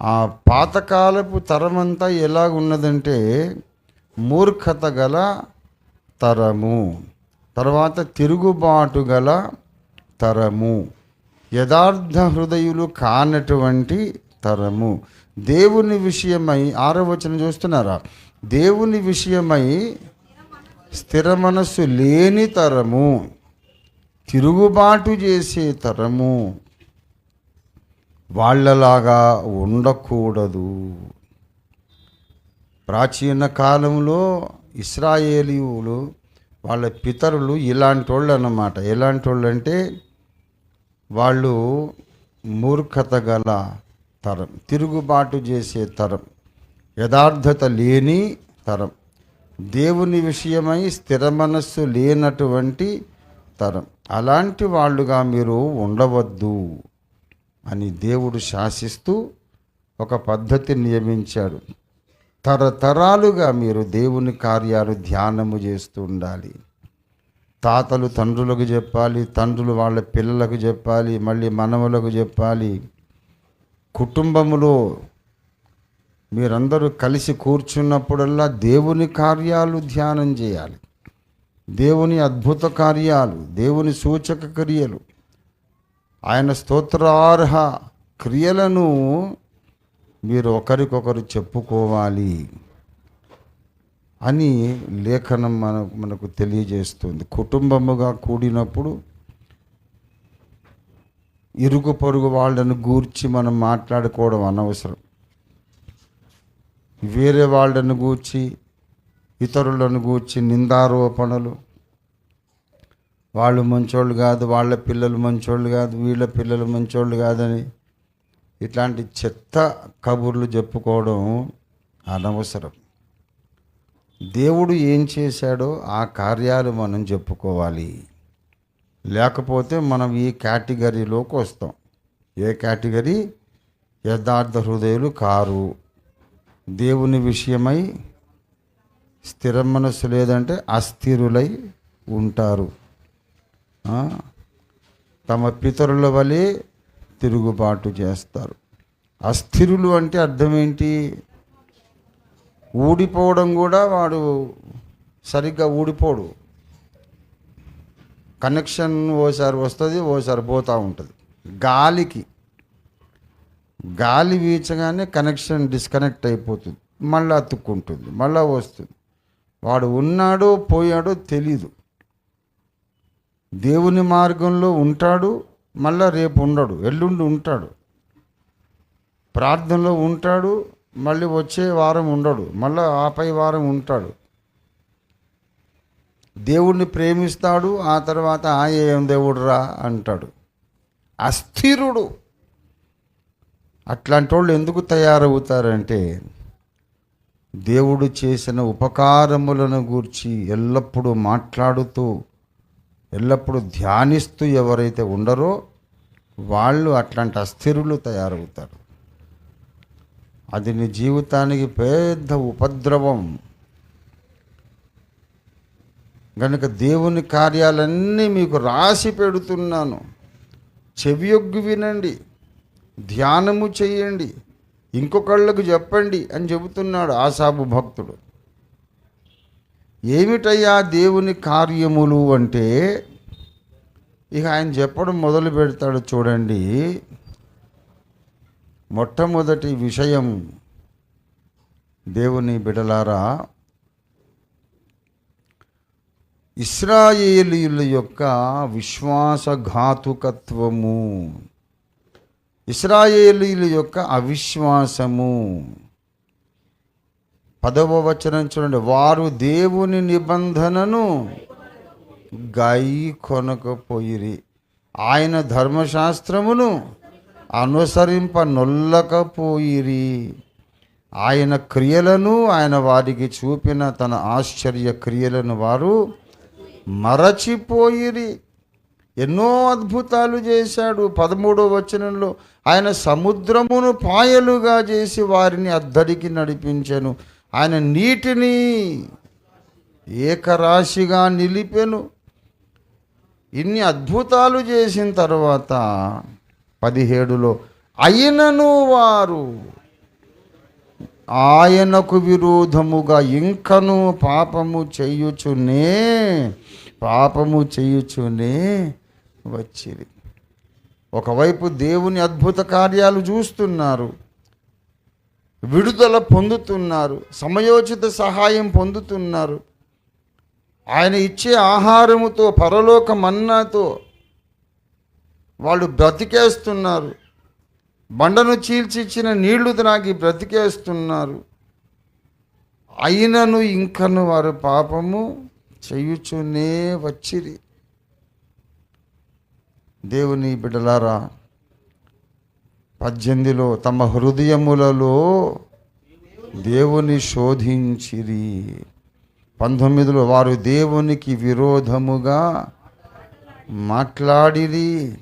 ఆ పాతకాలపు తరమంతా ఎలా ఉన్నదంటే మూర్ఖత గల తరము తర్వాత తిరుగుబాటు గల తరము యథార్థ హృదయులు కానటువంటి తరము. దేవుని విషయమై ఆరవచనం చూస్తున్నారా? దేవుని విషయమై స్థిర మనస్సు లేని తరము తిరుగుబాటు చేసే తరము. వాళ్ళలాగా ఉండకూడదు. ప్రాచీన కాలంలో ఇస్రాయేలీయులు వాళ్ళ పితరులు ఇలాంటి వాళ్ళు అన్నమాట ఎలాంటి వాళ్ళు అంటే వాళ్ళు మూర్ఖత గల తరం తిరుగుబాటు చేసే తరం యథార్థత లేని తరం దేవుని విషయమై స్థిర మనస్సు లేనటువంటి తరం. అలాంటి వాళ్ళుగా మీరు ఉండవద్దు. అని దేవుడు శాసిస్తూ ఒక పద్ధతిని నియమించాడు. తరతరాలుగా మీరు దేవుని కార్యాలు ధ్యానము చేస్తూ ఉండాలి. తాతలు తండ్రులకు చెప్పాలి తండ్రులు వాళ్ళ పిల్లలకు చెప్పాలి మళ్ళీ మనవలకు చెప్పాలి. కుటుంబములో మీరందరూ కలిసి కూర్చున్నప్పుడల్లా దేవుని కార్యాలు ధ్యానం చేయాలి. దేవుని అద్భుత కార్యాలు దేవుని సూచక క్రియలు ఆయన స్తోత్రార్హ క్రియలను మీరు ఒకరికొకరు చెప్పుకోవాలి అని లేఖనం మన మనకు తెలియజేస్తుంది. కుటుంబముగా కూడినప్పుడు ఇరుగు పొరుగు వాళ్ళను గూర్చి మనం మాట్లాడుకోవడం అనవసరం. వేరే వాళ్ళను గూర్చి ఇతరులను గూర్చి నిందారోపణలు వాళ్ళు మంచోళ్ళు కాదు వాళ్ళ పిల్లలు మంచోళ్ళు కాదు వీళ్ళ పిల్లలు మంచోళ్ళు కాదని ఇట్లాంటి చెత్త కబుర్లు చెప్పుకోవడం అనవసరం. దేవుడు ఏం చేశాడో ఆ కార్యాలు మనం చెప్పుకోవాలి. లేకపోతే మనం ఈ కేటగిరీలోకి వస్తాం. ఏ కేటగిరీ? యథార్థ హృదయులు కారు. దేవుని విషయమై స్థిర మనస్సు లేదంటే అస్థిరులై ఉంటారు. తమ పితరుల వలె తిరుగుబాటు చేస్తారు. అస్థిరులు అంటే అర్థం ఏంటి ఊడిపోవడం కూడా వాడు సరిగ్గా ఊడిపోడు. కనెక్షన్ ఓసారి వస్తుంది ఓసారి పోతూ ఉంటుంది. గాలికి గాలి వీచగానే కనెక్షన్ డిస్కనెక్ట్ అయిపోతుంది. మళ్ళీ అతుక్కుంటుంది మళ్ళీ వస్తుంది. వాడు ఉన్నాడో పోయాడో తెలీదు. దేవుని మార్గంలో ఉంటాడు మళ్ళా రేపు ఉండడు ఎల్లుండి ఉంటాడు. ప్రార్థనలో ఉంటాడు మళ్ళీ వచ్చే వారం ఉండడు మళ్ళీ ఆపై వారం ఉంటాడు. దేవుణ్ణి ప్రేమిస్తాడు ఆ తర్వాత ఆ ఏం దేవుడురా అంటాడు. అస్థిరుడు. అట్లాంటి వాళ్ళు ఎందుకు తయారవుతారంటే దేవుడు చేసిన ఉపకారములను గూర్చి ఎల్లప్పుడూ మాట్లాడుతూ ఎల్లప్పుడూ ధ్యానిస్తూ ఎవరైతే ఉండరో వాళ్ళు అట్లాంటి అస్థిరులు తయారవుతారు. అది నీ జీవితానికి పెద్ద ఉపద్రవం. కనుక దేవుని కార్యాలన్నీ మీకు రాసి పెడుతున్నాను. చెవియొగ్గు వినండి. ధ్యానము చేయండి. ఇంకొకళ్ళకు చెప్పండి అని చెబుతున్నాడు ఆసాబు భక్తుడు. ఏమిటయ్యా దేవుని కార్యములు అంటే? ఇక ఆయన చెప్పడం మొదలు పెడతాడు చూడండి. మొట్టమొదటి విషయం దేవుని బిడలారా ఇస్రాయేలీయుల యొక్క విశ్వాసఘాతుకత్వము. ఇస్రాయేలీల యొక్క అవిశ్వాసము. పదవ వచనం చూడండి. వారు దేవుని నిబంధనను గై కొనకపోయిరి. ఆయన ధర్మశాస్త్రమును అనుసరింప నొల్లకపోయిరి ఆయన క్రియలను ఆయన వారికి చూపిన తన ఆశ్చర్య క్రియలను వారు మరచిపోయిరి. ఎన్నో అద్భుతాలు చేశాడు. పదమూడవ వచనంలో ఆయన సముద్రమును పాయలుగా చేసి వారిని అద్దరికి నడిపించెను. ఆయన నీటిని ఏకరాశిగా నిలిపెను. ఇన్ని అద్భుతాలు చేసిన తర్వాత పదిహేడులో అయినను వారు ఆయనకు విరోధముగా ఇంకను పాపము చేయుచునే పాపము చేయుచునే వచ్చిరి. ఒకవైపు దేవుని అద్భుత కార్యాలు చూస్తున్నారు. విడుదల పొందుతున్నారు సమయోచిత సహాయం పొందుతున్నారు. ఆయన ఇచ్చే ఆహారముతో పరలోక మన్నాతో వాళ్ళు బ్రతికేస్తున్నారు. బండను చీల్చిచ్చిన నీళ్ళు త్రాగి బ్రతికేస్తున్నారు. అయినను ఇంకను వారు పాపము చేయుచునే వచ్చిరి. దేవుని బిడ్డలారా పద్దెనిమిదిలో తమ హృదయములలో దేవుని శోధించిరి. పంతొమ్మిదిలో వారు దేవునికి విరోధముగా మాట్లాడిరి.